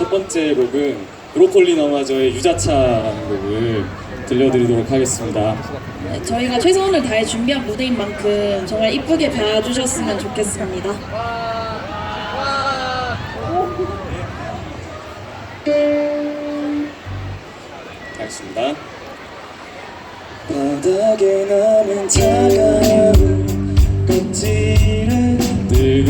첫 번째 곡은 브로콜리 너마저의 유자차라는 곡을 들려드리도록 하겠습니다. 네, 저희가 최선을 다해 준비한 무대인 만큼 정말 이쁘게 봐주셨으면 좋겠습니다. 하겠습니다. 바닥에 남은 차가운 껍질에 뜨거